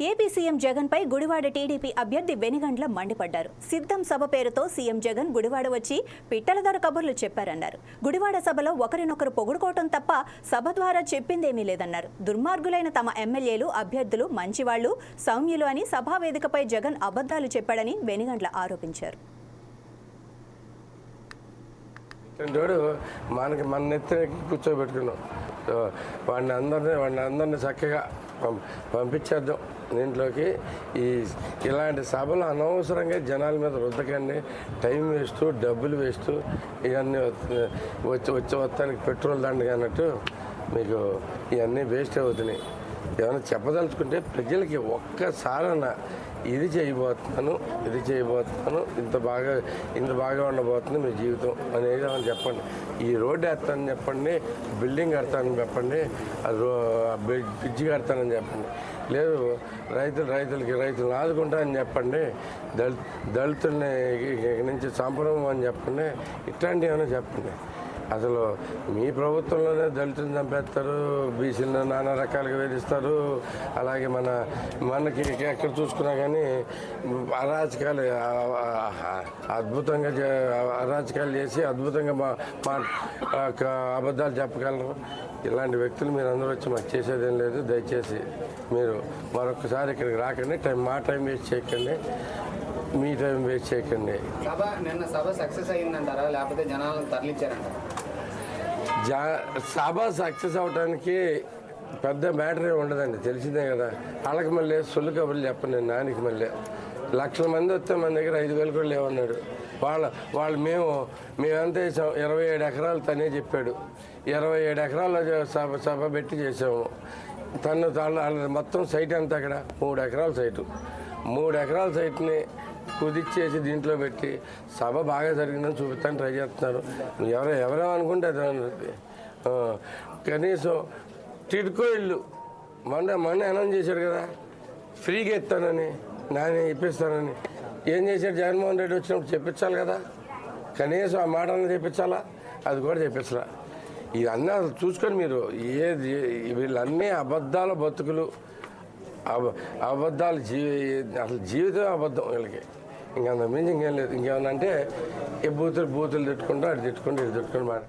AP CM జగన్పై Gudivada TDP అభ్యర్థి వెనిగండ్ల మండిపడ్డారు. సిద్ధం సభ పేరుతో సీఎం జగన్ గుడివాడ వచ్చి పిట్టల ధర కబుర్లు చెప్పారన్నారు. గుడివాడ సభలో ఒకరినొకరు పొగుడుకోవటం తప్ప సభ ద్వారా చెప్పిందేమీ లేదన్నారు. దుర్మార్గులైన తమ ఎమ్మెల్యేలు అభ్యర్థులు మంచివాళ్ళు సౌమ్యులు అని సభా వేదికపై జగన్ అబద్ధాలు చెప్పాడని వెనిగండ్ల ఆరోపించారు. చూడు మనకి మన నెత్తిన కూర్చోబెట్టుకున్నాం. వాడిని అందరినీ వాడిని అందరినీ చక్కగా పంపించేద్దాం. దీంట్లోకి ఈ ఇలాంటి సభలు అనవసరంగా జనాల మీద రుద్దకండి. టైం వేస్ట్ డబ్బులు వేస్తూ ఇవన్నీ వచ్చి వచ్చి వస్తానికి పెట్రోల్ దండగా అన్నట్టు మీకు ఇవన్నీ వేస్ట్ అవుతున్నాయి. ఏమైనా చెప్పదలుచుకుంటే ప్రజలకి ఒక్కసారన్నా ఇది చేయబోతున్నాను ఇది చేయబోతున్నాను ఇంత బాగా ఇంత బాగా ఉండబోతుంది మీ జీవితం అనేది ఏమైనా చెప్పండి. ఈ రోడ్డు వేస్తానని చెప్పండి బిల్డింగ్ కడతానని చెప్పండి ఆ రో బ్రిడ్జి కడతానని చెప్పండి. లేదు రైతులు రైతులకి రైతులను ఆదుకుంటానని చెప్పండి దళిత దళితుల్ని నుంచి చంపడం అని చెప్పండి ఇట్లాంటివి ఏమైనా చెప్పండి. అసలు మీ ప్రభుత్వంలోనే దళితులను చంపేస్తారు బీసీలను నానా రకాలుగా వేధిస్తారు. అలాగే మన మనకి ఎక్కడ చూసుకున్నా కానీ అరాచకాలు అద్భుతంగా చే- అరాచకాలు చేసి అద్భుతంగా మా మా అబద్ధాలు చెప్పగలరు. ఇలాంటి వ్యక్తులు మీరు అందరూ వచ్చి మాకు చేసేదేం లేదు. దయచేసి మీరు మరొకసారి ఇక్కడికి రాకండి. టైం మా టైం వేస్ట్ చేయకండి. మీ టైం వేస్ట్ చేయకండి. సభ నిన్న సభ సక్సెస్ అయ్యిందంటారా? లేకపోతే జనాలను సభ సక్సెస్ అవడానికి పెద్ద మ్యాటర్ ఏమి ఉండదండి. తెలిసిందే కదా. వాళ్ళకి మళ్ళీ సొల్లు కబుర్లు చెప్పండి నేను నానికి మళ్ళీ. లక్షల మంది వస్తే మన దగ్గర ఐదు వేలు కూడా లేవన్నాడు. వాళ్ళ వాళ్ళు మేము మేమంతా చేసాం. ఇరవై ఏడు ఎకరాలు తనే చెప్పాడు. ఇరవై ఏడు ఎకరాల సభ సభ పెట్టి చేసాము. తను తాను వాళ్ళ మొత్తం సైట్ అంతా అక్కడ? మూడు ఎకరాల సైటు మూడు ఎకరాల సైట్ని కుదిచ్చేసి దీంట్లో పెట్టి సభ బాగా జరిగిందని చూపిస్తాను ట్రై చేస్తున్నారు. ఎవరో ఎవరో అనుకుంటే కనీసం టిడ్కో ఇల్లు. మొన్న మొన్న అనౌన్స్ చేశాడు కదా. ఫ్రీగా ఇస్తానని నాని ఇప్పిస్తానని. ఏం చేశాడు? జగన్మోహన్ రెడ్డి వచ్చినప్పుడు చెప్పించాలి కదా. కనీసం ఆ మాటలను చెప్పించాలా? అది కూడా చెప్పించరా ఇవన్నీ అసలు చూసుకొని మీరు ఏది వీళ్ళన్నీ అబద్ధాల బతుకులు. అబ అబద్ధాలు జీవి అసలు జీవితం అబద్ధం వీళ్ళకి. ఇంకా అంత మించి ఇంకేం లేదు. ఇంకేమన్నా అంటే ఈ బూతులు బూతులు తిట్టుకుంటూ అటు తిట్టుకుంటూ ఇటు తిట్టుకుంటూ మాట